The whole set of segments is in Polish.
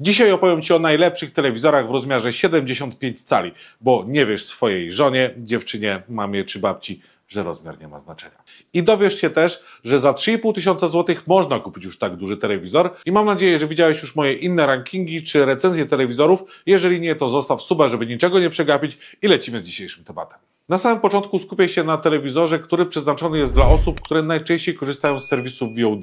Dzisiaj opowiem Ci o najlepszych telewizorach w rozmiarze 75 cali, bo nie wiesz swojej żonie, dziewczynie, mamie czy babci, że rozmiar nie ma znaczenia. I dowiesz się też, że za 3,5 tysiąca złotych można kupić już tak duży telewizor i mam nadzieję, że widziałeś już moje inne rankingi czy recenzje telewizorów. Jeżeli nie, to zostaw suba, żeby niczego nie przegapić i lecimy z dzisiejszym tematem. Na samym początku skupię się na telewizorze, który przeznaczony jest dla osób, które najczęściej korzystają z serwisów VOD.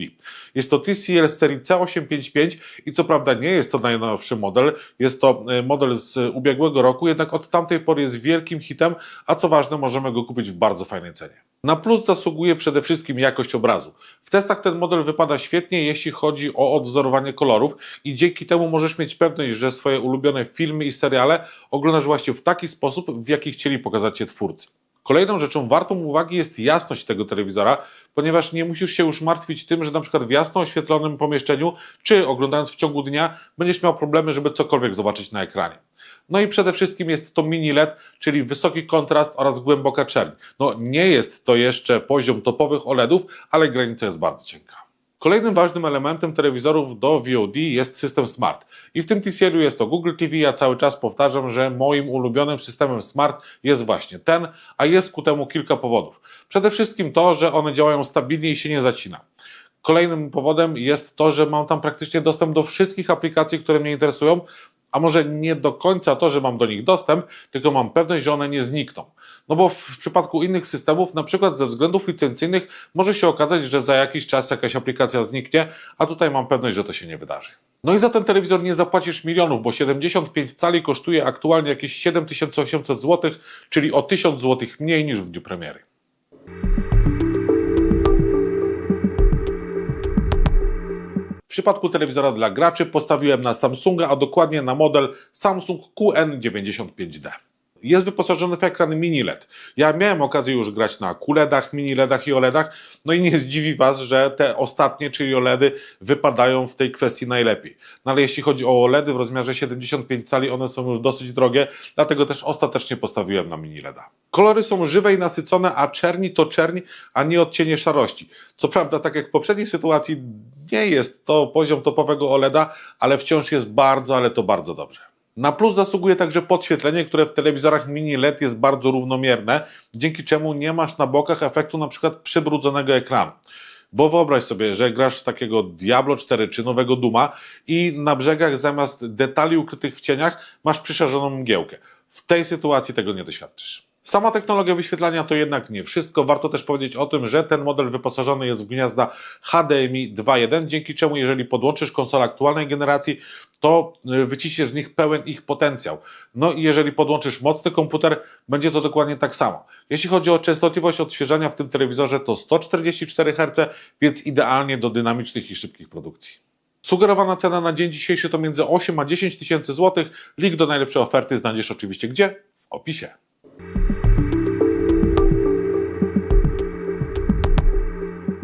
Jest to TCL serii C855 i co prawda nie jest to najnowszy model, jest to e, model z ubiegłego roku, jednak od tamtej pory jest wielkim hitem, a co ważne możemy go kupić w bardzo fajnej cenie. Na plus zasługuje przede wszystkim jakość obrazu. W testach ten model wypada świetnie, jeśli chodzi o odwzorowanie kolorów i dzięki temu możesz mieć pewność, że swoje ulubione filmy i seriale oglądasz właśnie w taki sposób, w jaki chcieli pokazać je twórcy. Kolejną rzeczą wartą uwagi jest jasność tego telewizora, ponieważ nie musisz się już martwić tym, że na przykład w jasno oświetlonym pomieszczeniu, czy oglądając w ciągu dnia, będziesz miał problemy, żeby cokolwiek zobaczyć na ekranie. No i przede wszystkim jest to mini LED, czyli wysoki kontrast oraz głęboka czerń. No nie jest to jeszcze poziom topowych OLEDów, ale granica jest bardzo cienka. Kolejnym ważnym elementem telewizorów do VOD jest system Smart. I w tym TCL-u jest to Google TV. Ja cały czas powtarzam, że moim ulubionym systemem Smart jest właśnie ten, a jest ku temu kilka powodów. Przede wszystkim to, że one działają stabilnie i się nie zacina. Kolejnym powodem jest to, że mam tam praktycznie dostęp do wszystkich aplikacji, które mnie interesują, a może nie do końca to, że mam do nich dostęp, tylko mam pewność, że one nie znikną. No bo w przypadku innych systemów, na przykład ze względów licencyjnych, może się okazać, że za jakiś czas jakaś aplikacja zniknie, a tutaj mam pewność, że to się nie wydarzy. No i za ten telewizor nie zapłacisz milionów, bo 75 cali kosztuje aktualnie jakieś 7800 zł, czyli o 1000 zł mniej niż w dniu premiery. Przypadku telewizora dla graczy postawiłem na Samsunga, a dokładnie na model Samsung QN95D. Jest wyposażony w ekran mini LED. Ja miałem okazję już grać na QLEDach, mini LEDach i OLEDach, no i nie zdziwi Was, że te ostatnie, czyli OLEDy, wypadają w tej kwestii najlepiej. No ale jeśli chodzi o OLEDy w rozmiarze 75 cali, one są już dosyć drogie, dlatego też ostatecznie postawiłem na mini LEDa. Kolory są żywe i nasycone, a czerni to czerni, a nie odcienie szarości. Co prawda, tak jak w poprzedniej sytuacji, nie jest to poziom topowego OLEDa, ale wciąż jest bardzo, ale to bardzo dobrze. Na plus zasługuje także podświetlenie, które w telewizorach mini LED jest bardzo równomierne, dzięki czemu nie masz na bokach efektu przykład przybrudzonego ekranu. Bo wyobraź sobie, że grasz w takiego Diablo 4 czy nowego Duma i na brzegach zamiast detali ukrytych w cieniach masz przyszarzoną mgiełkę. W tej sytuacji tego nie doświadczysz. Sama technologia wyświetlania to jednak nie wszystko. Warto też powiedzieć o tym, że ten model wyposażony jest w gniazda HDMI 2.1, dzięki czemu jeżeli podłączysz konsolę aktualnej generacji, to y, wyciśniesz z nich pełen ich potencjał. No i jeżeli podłączysz mocny komputer, będzie to dokładnie tak samo. Jeśli chodzi o częstotliwość odświeżania w tym telewizorze, to 144 Hz, więc idealnie do dynamicznych i szybkich produkcji. Sugerowana cena na dzień dzisiejszy to między 8 a 10 tysięcy złotych. Link do najlepszej oferty znajdziesz oczywiście gdzie? W opisie.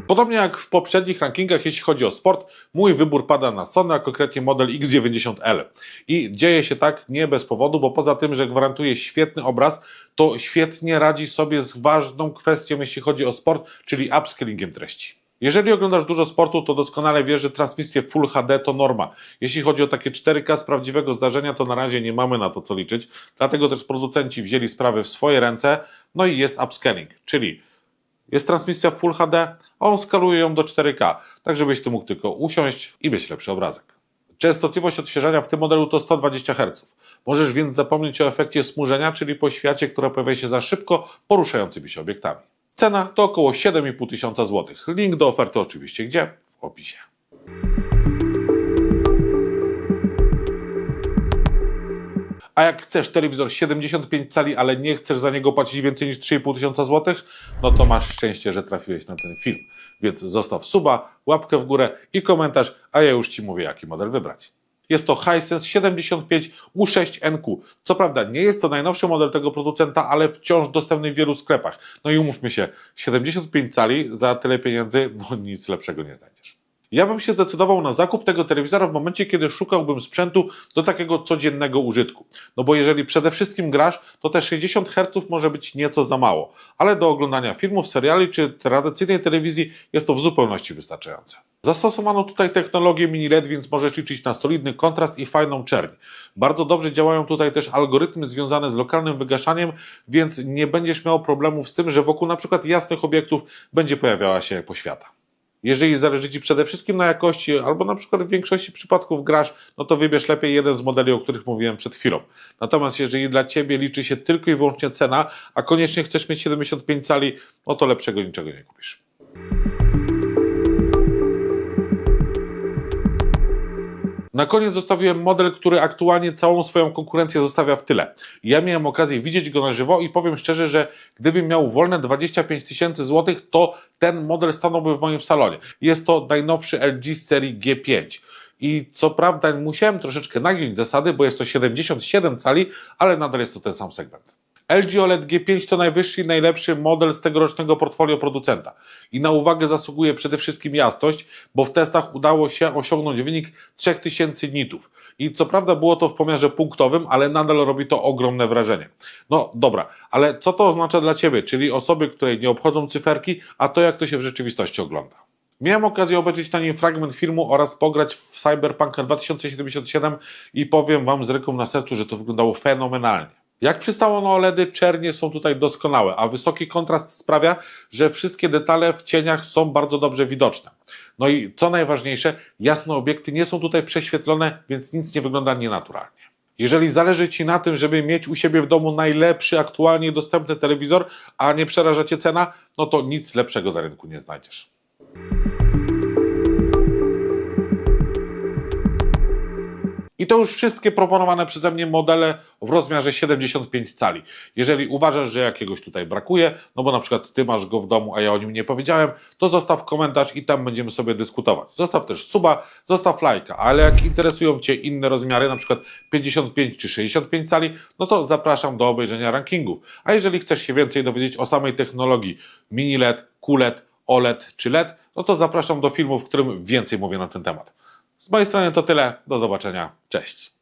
Podobnie jak w poprzednich rankingach, jeśli chodzi o sport, mój wybór pada na Sony, a konkretnie model X90L. I dzieje się tak nie bez powodu, bo poza tym, że gwarantuje świetny obraz, to świetnie radzi sobie z ważną kwestią, jeśli chodzi o sport, czyli upscalingiem treści. Jeżeli oglądasz dużo sportu, to doskonale wiesz, że transmisje Full HD to norma. Jeśli chodzi o takie 4K z prawdziwego zdarzenia, to na razie nie mamy na to co liczyć. Dlatego też producenci wzięli sprawy w swoje ręce, no i jest upscaling, czyli jest transmisja Full HD, a on skaluje ją do 4K, tak żebyś ty mógł tylko usiąść i mieć lepszy obrazek. Częstotliwość odświeżania w tym modelu to 120 Hz. Możesz więc zapomnieć o efekcie smużenia, czyli poświacie, które pojawia się za szybko poruszającymi się obiektami. Cena to około 7,5 tysiąca złotych. Link do oferty oczywiście gdzie? W opisie. A jak chcesz telewizor 75 cali, ale nie chcesz za niego płacić więcej niż 3,5 tysiąca złotych, no to masz szczęście, że trafiłeś na ten film. Więc zostaw suba, łapkę w górę i komentarz, a ja już Ci mówię, jaki model wybrać. Jest to Hisense 75 U6NQ. Co prawda nie jest to najnowszy model tego producenta, ale wciąż dostępny w wielu sklepach. No i umówmy się, 75 cali za tyle pieniędzy, no nic lepszego nie znajdziesz. Ja bym się zdecydował na zakup tego telewizora w momencie, kiedy szukałbym sprzętu do takiego codziennego użytku. No bo jeżeli przede wszystkim grasz, to te 60 Hz może być nieco za mało, ale do oglądania filmów, seriali czy tradycyjnej telewizji jest to w zupełności wystarczające. Zastosowano tutaj technologię mini LED, więc możesz liczyć na solidny kontrast i fajną czerń. Bardzo dobrze działają tutaj też algorytmy związane z lokalnym wygaszaniem, więc nie będziesz miał problemów z tym, że wokół na przykład jasnych obiektów będzie pojawiała się poświata. Jeżeli zależy Ci przede wszystkim na jakości, albo na przykład w większości przypadków grasz, no to wybierz lepiej jeden z modeli, o których mówiłem przed chwilą. Natomiast jeżeli dla Ciebie liczy się tylko i wyłącznie cena, a koniecznie chcesz mieć 75 cali, no to lepszego niczego nie kupisz. Na koniec zostawiłem model, który aktualnie całą swoją konkurencję zostawia w tyle. Ja miałem okazję widzieć go na żywo i powiem szczerze, że gdybym miał wolne 25 tysięcy złotych, to ten model stanąłby w moim salonie. Jest to najnowszy LG z serii G5. I co prawda musiałem troszeczkę nagiąć zasady, bo jest to 77 cali, ale nadal jest to ten sam segment. LG OLED G5 to najwyższy i najlepszy model z tegorocznego portfolio producenta. I na uwagę zasługuje przede wszystkim jasność, bo w testach udało się osiągnąć wynik 3000 nitów. I co prawda było to w pomiarze punktowym, ale nadal robi to ogromne wrażenie. No dobra, ale co to oznacza dla Ciebie, czyli osoby, której nie obchodzą cyferki, a to jak to się w rzeczywistości ogląda? Miałem okazję obejrzeć na nim fragment filmu oraz pograć w Cyberpunk 2077 i powiem Wam z ręką na sercu, że to wyglądało fenomenalnie. Jak przystało na OLEDy, czernie są tutaj doskonałe, a wysoki kontrast sprawia, że wszystkie detale w cieniach są bardzo dobrze widoczne. No i co najważniejsze, jasne obiekty nie są tutaj prześwietlone, więc nic nie wygląda nienaturalnie. Jeżeli zależy Ci na tym, żeby mieć u siebie w domu najlepszy, aktualnie dostępny telewizor, a nie przeraża Cię cena, no to nic lepszego na rynku nie znajdziesz. I to już wszystkie proponowane przeze mnie modele w rozmiarze 75 cali. Jeżeli uważasz, że jakiegoś tutaj brakuje, no bo na przykład ty masz go w domu, a ja o nim nie powiedziałem, to zostaw komentarz i tam będziemy sobie dyskutować. Zostaw też suba, zostaw lajka, ale jak interesują Cię inne rozmiary, na przykład 55 czy 65 cali, no to zapraszam do obejrzenia rankingu. A jeżeli chcesz się więcej dowiedzieć o samej technologii mini LED, QLED, OLED czy LED, no to zapraszam do filmu, w którym więcej mówię na ten temat. Z mojej strony to tyle. Do zobaczenia. Cześć.